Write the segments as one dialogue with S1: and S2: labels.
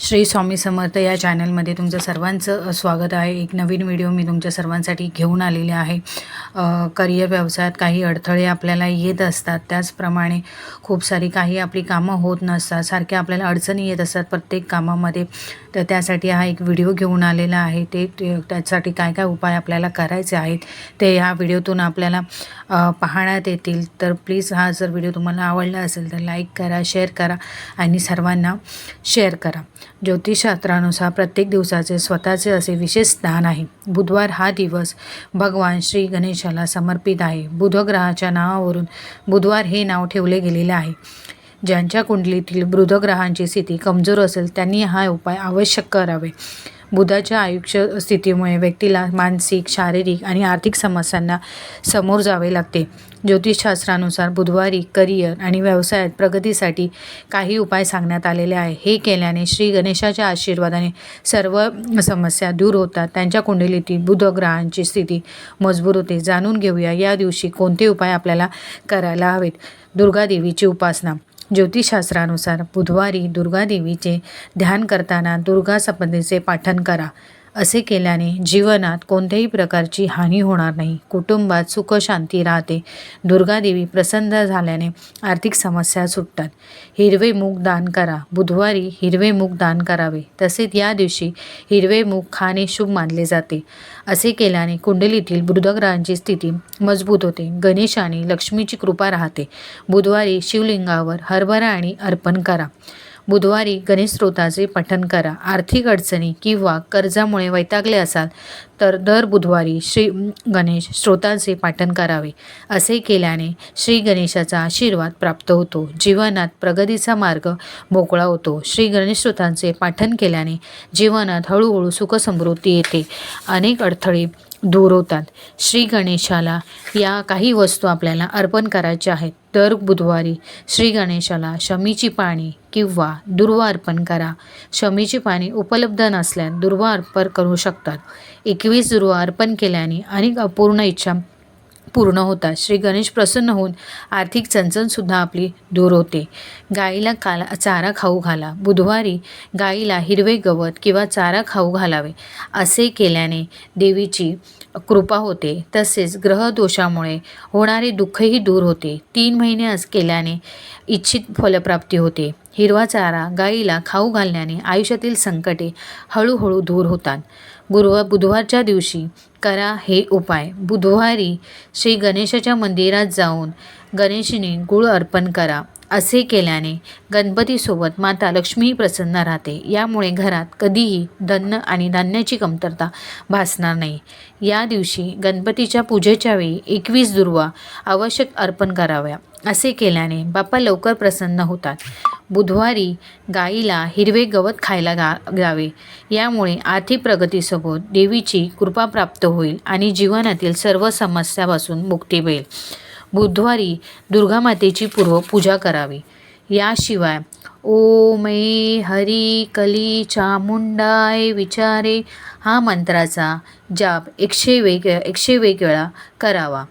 S1: श्री स्वामी समर्थ या चॅनलमध्ये तुमचं सर्वांचं स्वागत आहे. एक नवीन व्हिडिओ मी तुमच्या सर्वांसाठी घेऊन आलेले आहे. करिअर व्यवसायात काही अडथळे आपल्याला येत असतात. त्याचप्रमाणे खूप सारी काही आपली कामं होत नसतात. सारख्या आपल्याला अडचणी येत असतात प्रत्येक कामामध्ये. तर त्यासाठी हा एक व्हिडिओ घेऊन आलेला आहे. ते त्यासाठी काय काय उपाय आपल्याला करायचे आहेत ते ह्या व्हिडिओतून आपल्याला पाहण्यात येतील. तर प्लीज हा जर व्हिडिओ तुम्हाला आवडला असेल तर लाईक करा शेअर करा आणि सर्वांना शेअर करा. ज्योतिषशास्त्रानुसार प्रत्येक दिवसाचे स्वतःचे असे विशेष स्थान आहे. बुधवार हा दिवस भगवान श्री गणेशाला समर्पित आहे. बुधग्रहाच्या नावावरून बुधवार हे नाव ठेवले गेलेले आहे. ज्यांच्या कुंडलीतील बुधग्रहांची स्थिती कमजोर असेल त्यांनी हा उपाय आवश्यक करावे. बुधाच्या आयुष्य स्थितीमुळे व्यक्तीला मानसिक शारीरिक आणि आर्थिक समस्यांना समोर जावे लागते. ज्योतिषशास्त्रानुसार बुधवारी करिअर आणि व्यवसायात प्रगतीसाठी काही उपाय सांगण्यात आलेले आहे. हे केल्याने श्री गणेशाच्या आशीर्वादाने सर्व समस्या दूर होतात. त्यांच्या कुंडलीतील बुधग्रहांची स्थिती मजबूत होते. जाणून घेऊया या दिवशी कोणते उपाय आपल्याला करायला हवेत. दुर्गादेवीची उपासना. ज्योतिषशास्त्रानुसार बुधवारी दुर्गादेवीचे ध्यान करताना दुर्गा सपदेचे पाठन करा. असे केल्याने जीवनात कोणत्याही प्रकारची हानी होणार नाही. कुटुंबात सुखशांती राहते. दुर्गादेवी प्रसन्न झाल्याने आर्थिक समस्या सुटतात. हिरवे मूग दान करा. बुधवारी हिरवे मूग दान करावे. तसेच या दिवशी हिरवे मूग खाणे शुभ मानले जाते. असे केल्याने कुंडलीतील बुधग्रहांची स्थिती मजबूत होते. गणेश आणि लक्ष्मीची कृपा राहते. बुधवारी शिवलिंगावर हरभरा आणि अर्पण करा. बुधवारी गणेश स्तोत्राचे पठण करा. आर्थिक अडचणी किंवा कर्जामुळे वैतागले असाल तर दर बुधवारी श्री गणेश स्तोत्राचे पाठन करावे असे केल्याने श्री गणेशाचा आशीर्वाद प्राप्त होतो. जीवनात प्रगतीचा मार्ग मोकळा होतो. श्री गणेश स्तोत्रांचे पाठन केल्याने जीवनात हळूहळू सुखसमृद्धी येते. अनेक अडथळे दूर होतात श्री गणेशाला या काही वस्तू आपल्याला अर्पण करायच्या आहेत. दर बुधवारी श्री गणेशाला शमीची पाणी किंवा दुर्वा अर्पण करा. शमीची पाणी उपलब्ध नसल्यास दुर्वा अर्पण करू शकतात. एकवीस दुर्वा अर्पण केल्याने अनेक अपूर्ण इच्छा पूर्ण होतात. श्री गणेश प्रसन्न होऊन आर्थिक चणचणसुद्धा आपली दूर होते. गाईला काला चारा खाऊ घाला. बुधवारी गाईला हिरवे गवत किंवा चारा खाऊ घालावे. असे केल्याने देवीची कृपा होते. तसेच ग्रहदोषामुळे होणारे दुःखही दूर होते. तीन महिने अस केल्याने इच्छित फलप्राप्ती होते. हिरवा चारा गाईला खाऊ घालण्याने आयुष्यातील संकटे हळूहळू दूर होतात. गुरुवार बुधवारच्या दिवशी करा हे उपाय. बुधवारी श्री गणेशाच्या मंदिरात जाऊन गणेशने गुळ अर्पण करा. असे केल्याने गणपतीसोबत माता लक्ष्मी प्रसन्न राहते. यामुळे घरात कधीही धन्न आणि धान्याची कमतरता भासणार नाही. या दिवशी गणपतीच्या पूजेच्या वेळी एकवीस दुर्वा आवश्यक अर्पण कराव्या. असे केल्याने बाप्पा लवकर प्रसन्न होतात. बुधवारी गाईला हिरवे गवत खायला गा द्यावे यामुळे आर्थिक प्रगतीसोबत देवीची कृपा प्राप्त होईल आणि जीवनातील सर्व समस्यापासून मुक्ती मिळेल. बुधवारी दुर्गामातेची पूर्व पूजा करावी. याशिवाय ओम हरी कली चामुंडाय विचारे हा मंत्राचा जाप एकशे वेग एकशे वेगवेळा करावा.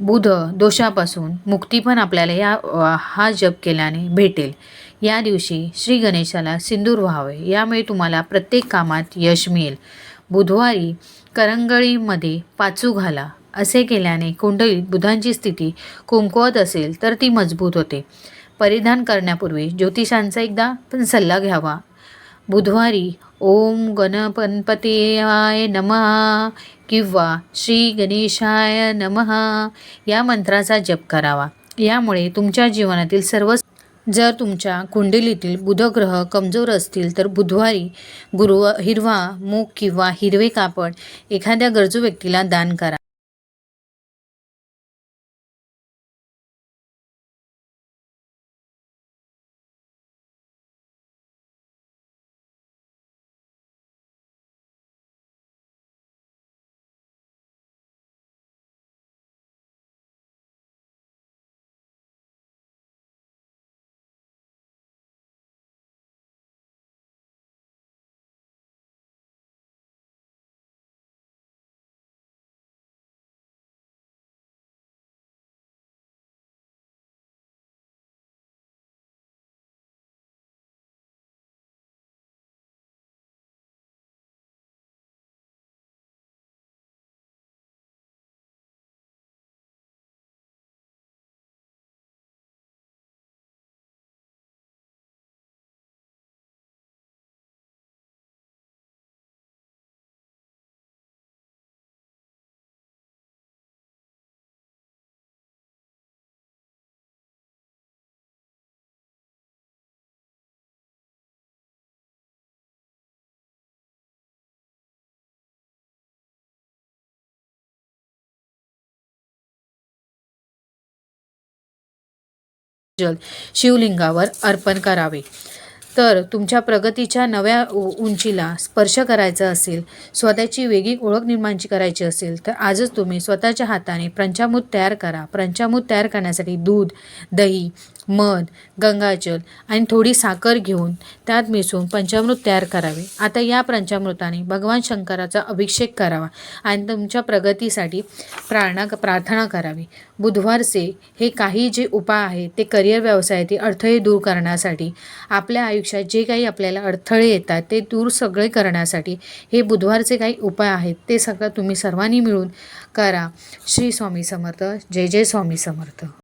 S1: बुध दोषापासून मुक्ती पण आपल्याला या हा जप केल्याने भेटेल. या दिवशी श्री गणेशाला सिंदूर व्हावे. यामुळे तुम्हाला प्रत्येक कामात यश मिळेल. बुधवारी करंगळीमध्ये पाचू घाला. असे केल्याने कुंडलीत बुधांची स्थिती कुंकवत असेल तर ती मजबूत होते. परिधान करण्यापूर्वी ज्योतिषांचा एकदा पण सल्ला घ्यावा. बुधवारी ओम गणपतीय नमः किंवा श्री गणेशाय नमः. या मंत्राचा जप करावा. यामुळे तुमच्या जीवनातील सर्व जर तुमच्या कुंडलीतील बुधग्रह कमजोर असतील तर बुधवारी गुरुव हिरवा मूग किंवा हिरवे कापड एखाद्या गरजू व्यक्तीला दान करा. जल शिवलिंगावर अर्पण करावे. तर तुमच्या प्रगतीच्या नव्या उंचीला स्पर्श करायचा असेल स्वतःची वेगळी ओळख निर्माणची करायची असेल तर आजच तुम्ही स्वतःच्या हाताने पंचामृत तयार करा. पंचामृत तयार करण्यासाठी दूध दही मध गंगाजल आणि थोडी साखर घेऊन त्यात मिसळून पंचामृत तयार करावे. आता या पंचामृताने भगवान शंकराचा अभिषेक करावा आणि तुमच्या प्रगतीसाठी प्रार्थना प्रार्थना करावी. बुधवारचे हे काही जे उपाय आहेत ते करिअर व्यवसायातील अडथळे दूर करण्यासाठी आपल्या आयुष्यात जे काही आपल्याला अडथळे येतात ते दूर सगळे करण्यासाठी हे बुधवारचे काही उपाय आहेत ते सगळं तुम्ही सर्वांनी मिळून करा. श्री स्वामी समर्थ. जय जय स्वामी समर्थ.